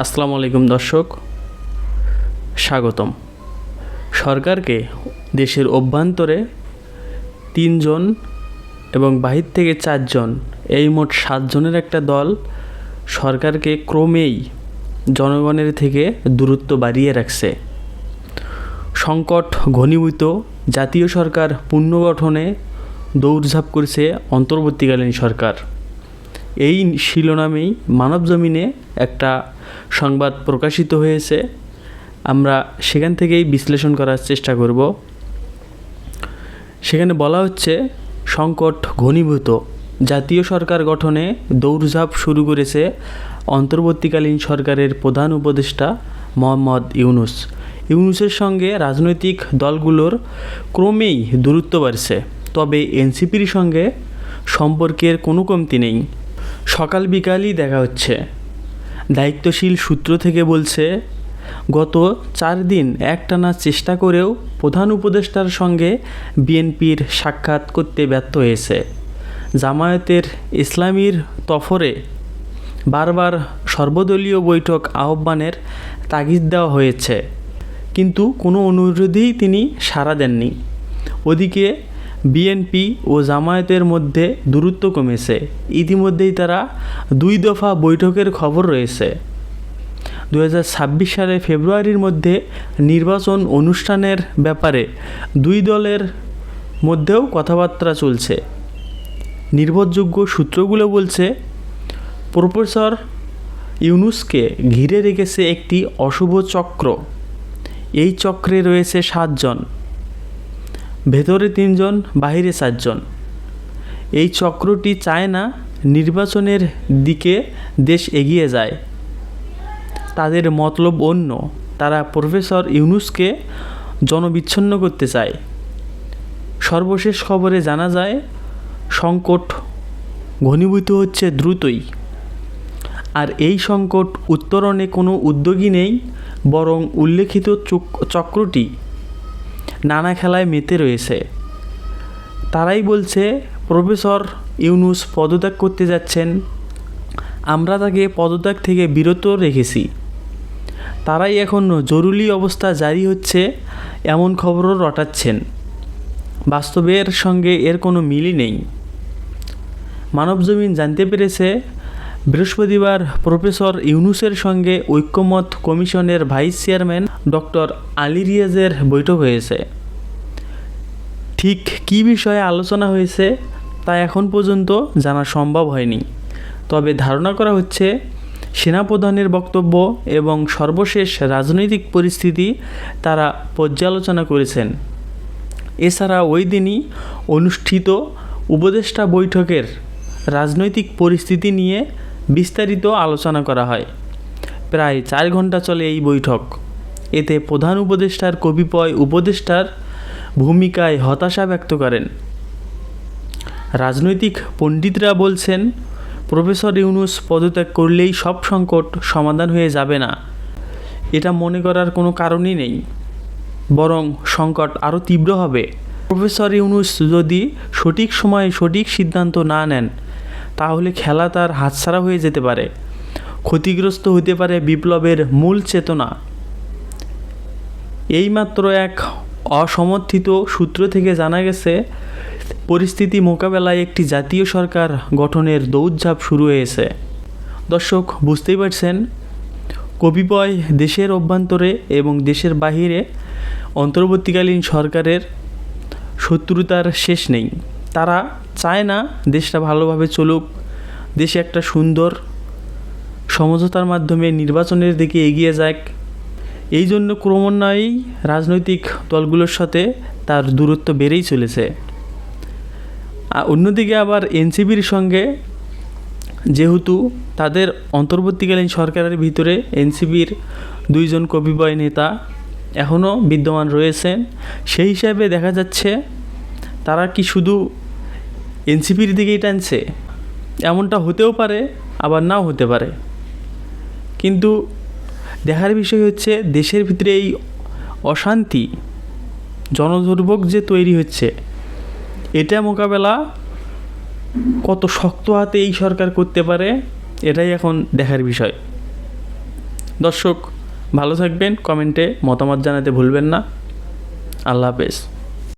আসসালামু আলাইকুম দর্শক, স্বাগতম। সরকারকে দেশের অভ্যন্তরে তিনজন এবং বাহির থেকে চারজন, এই মোট সাতজনের একটা দল, সরকারকে ক্রমেই জনগণের থেকে দূরত্ব বাড়িয়ে রাখছে। সংকট ঘনীভূত, জাতীয় সরকার পুনর্গঠনে দৌড়ঝাঁপ করেছে অন্তর্বর্তীকালীন সরকার। এই শিরোনামেই মানব জমিনে একটা সংবাদ প্রকাশিত হয়েছে। আমরা সেখান থেকেই বিশ্লেষণ করার চেষ্টা করব। সেখানে বলা হচ্ছে, সংকট ঘনীভূত। জাতীয় সরকার গঠনে দৌড়ঝাঁপ শুরু করেছে অন্তর্বর্তীকালীন সরকারের প্রধান উপদেষ্টা মোহাম্মদ ইউনুস। ইউনুসের সঙ্গে রাজনৈতিক দলগুলোর ক্রমেই দূরত্ব বাড়ছে, তবে এনসিপির সঙ্গে সম্পর্কের কোনো কমতি নেই। সকাল বিকালই দেখা হচ্ছে। দায়িত্বশীল সূত্র থেকে বলছে, গত চার দিন একটানা চেষ্টা করেও প্রধান উপদেষ্টার সঙ্গে বিএনপির সাক্ষাৎ করতে ব্যর্থ হয়েছে। জামায়াতের ইসলামীর তফরে বারবার সর্বদলীয় বৈঠক আহ্বানের তাগিদ দেওয়া হয়েছে। কিন্তু কোনো অনুরোধেই তিনি সাড়া দেননি। ওদিকে বিএনপি ও জামায়াতের মধ্যে দূরত্ব কমেছে। ইতিমধ্যেই তারা দুই দফা বৈঠকের খবর রয়েছে। দু সালে ফেব্রুয়ারির মধ্যে নির্বাচন অনুষ্ঠানের ব্যাপারে দুই দলের মধ্যেও কথাবার্তা চলছে। নির্ভরযোগ্য সূত্রগুলো বলছে, প্রফেসর ইউনুসকে ঘিরে রেখেছে একটি অশুভ চক্র। এই চক্রে রয়েছে সাতজন। ভেতরে তিনজন, বাহিরে চারজন এই চক্রটি চায় না নির্বাচনের দিকে দেশ এগিয়ে যায়। তাদের মতলব অন্য। তারা প্রফেসর ইউনুসকে জনবিচ্ছিন্ন করতে চায়। সর্বশেষ খবরে জানা যায়, সংকট ঘনীভূত হচ্ছে দ্রুতই। আর এই সংকট উত্তরণে কোনো উদ্যোগী নেই, বরং উল্লেখিত চক্রটি নানা খেলায় মেতে রয়েছে। তারাই বলছে, প্রফেসর ইউনুস পদত্যাগ করতে যাচ্ছেন। আমরা তাকে পদত্যাগ থেকে বিরত রেখেছি। তারাই এখন জরুরি অবস্থা জারি হচ্ছে, এমন খবরও রটাচ্ছেন। বাস্তবের সঙ্গে এর কোনো মিলই নেই। মানবজমিন জানতে পেরেছে, বৃহস্পতিবার প্রফেসর ইউনুসের সঙ্গে ঐক্যমত কমিশনের ভাইস চেয়ারম্যান ডক্টর আলী রিয়াজের বৈঠক হয়েছে। ঠিক কী বিষয়ে আলোচনা হয়েছে তা এখন পর্যন্ত জানা সম্ভব হয়নি। তবে ধারণা করা হচ্ছে, সেনাপ্রধানের বক্তব্য এবং সর্বশেষ রাজনৈতিক পরিস্থিতি তারা পর্যালোচনা করেছেন। এছাড়া ওই দিনই অনুষ্ঠিত উপদেষ্টা বৈঠকের রাজনৈতিক পরিস্থিতি নিয়ে বিস্তারিত আলোচনা করা হয়। প্রায় চার ঘণ্টা চলে এই বৈঠক। এতে প্রধান উপদেষ্টার কবিপয় উপদেষ্টার ভূমিকায় হতাশা ব্যক্ত করেন। রাজনৈতিক পণ্ডিতরা বলছেন, প্রফেসর ইউনুস পদত্যাগ করলেই সব সংকট সমাধান হয়ে যাবে না। এটা মনে করার কোনো কারণই নেই। বরং সংকট আরও তীব্র হবে। প্রফেসর ইউনুস যদি সঠিক সময়ে সঠিক সিদ্ধান্ত না নেন, তাহলে খেলা তার হাতছাড়া হয়ে যেতে পারে। ক্ষতিগ্রস্ত হতে পারে বিপ্লবের মূল চেতনা। এইমাত্র এক অসমর্থিত সূত্র থেকে জানা গেছে, পরিস্থিতি মোকাবেলায় একটি জাতীয় সরকার গঠনের দৌড়ঝাঁপ শুরু হয়েছে। দর্শক, বুঝতেই পারছেন, কবিপয় দেশের অভ্যন্তরে এবং দেশের বাহিরে অন্তর্বর্তীকালীন সরকারের শত্রুতার শেষ নেই। তারা চায় না দেশটা ভালোভাবে চলুক, দেশে একটা সুন্দর সমঝোতার মাধ্যমে নির্বাচনের দিকে এগিয়ে যাক। এই জন্য ক্রমান্বয়েই রাজনৈতিক দলগুলোর সাথে তার দূরত্ব বেড়েই চলেছে। অন্যদিকে আবার এনসিবির সঙ্গে যেহেতু তাদের অন্তর্বর্তীকালীন সরকারের ভিতরে এনসিবির দুইজন কবিবয় নেতা এখনও বিদ্যমান রয়েছেন, সেই হিসাবে দেখা যাচ্ছে তারা কি শুধু এনসিপির দিকেই টানছে? এমনটা হতেও পারে, আবার নাও হতে পারে। কিন্তু দেখার বিষয় হচ্ছে দেশের ভিতরে এই অশান্তি, জনদুর্ভোগ যে তৈরি হচ্ছে, এটা মোকাবেলা কত শক্ত হাতে এই সরকার করতে পারে, এটাই এখন দেখার বিষয়। দর্শক, ভালো থাকবেন, কমেন্টে মতামত জানাতে ভুলবেন না। আল্লাহ হাফেজ।